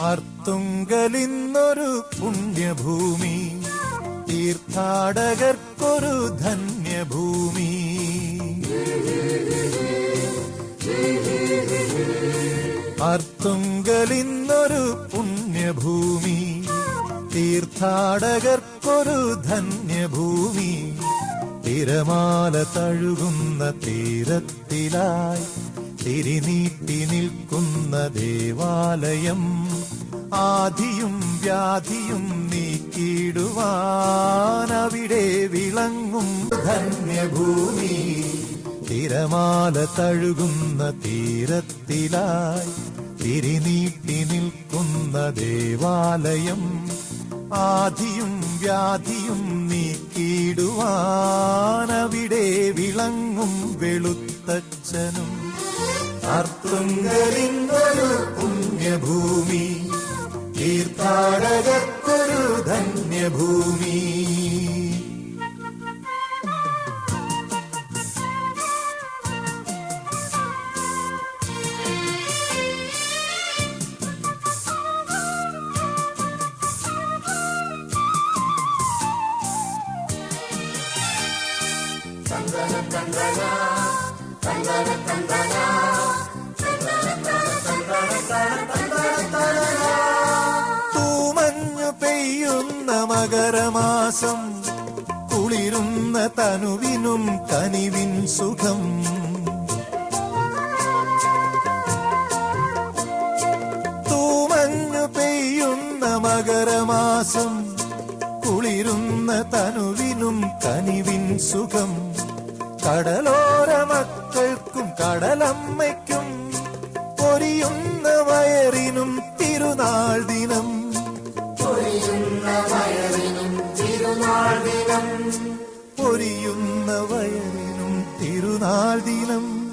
അർത്തുങ്കലിന്നൊരു പുണ്യഭൂമി തീർത്ഥാടകർക്കൊരു ധന്യഭൂമി. അർത്തുങ്കലിന്നൊരു പുണ്യഭൂമി തീർത്ഥാടകർക്കൊരു ധന്യഭൂമി. തിരമാല തഴുകുന്ന തീരത്തിലായി തിരിനീട്ടി നിൽക്കുന്ന ദേവാലയം ആധിയും വ്യാധിയും നീക്കിയിടുവാനവിടെ വിളങ്ങും. ധന്യഭൂമി തിരമാല തഴുകുന്ന തീരത്തിലായി തിരിനീട്ടി നിൽക്കുന്ന ദേവാലയം ആധിയും വ്യാധിയും നീക്കിയിടുവാനവിടെ വിളങ്ങും വെളുത്തച്ഛനും. അർത്തുങ്കലിന്നൊരു പുണ്യഭൂമി തീർത്ഥാടകർക്കൊരു ധന്യഭൂമി. തൂമഞ്ഞു പെയ്യുന്ന മകരമാസം കുളിരുന്ന തനുവിനും കനിവിൻ സുഖം. തൂമഞ്ഞു പെയ്യുന്ന മകരമാസം കുളിരുന്ന തനുവിനും കനിവിൻ സുഖം. കടലോര മക്കൾക്കും കടലമ്മയ്ക്കും പൊരിയുന്ന വയറിനും തിരുനാൾ ദിനം. പൊരിയുന്ന വയറിനും തിരുനാൾ ദിനം.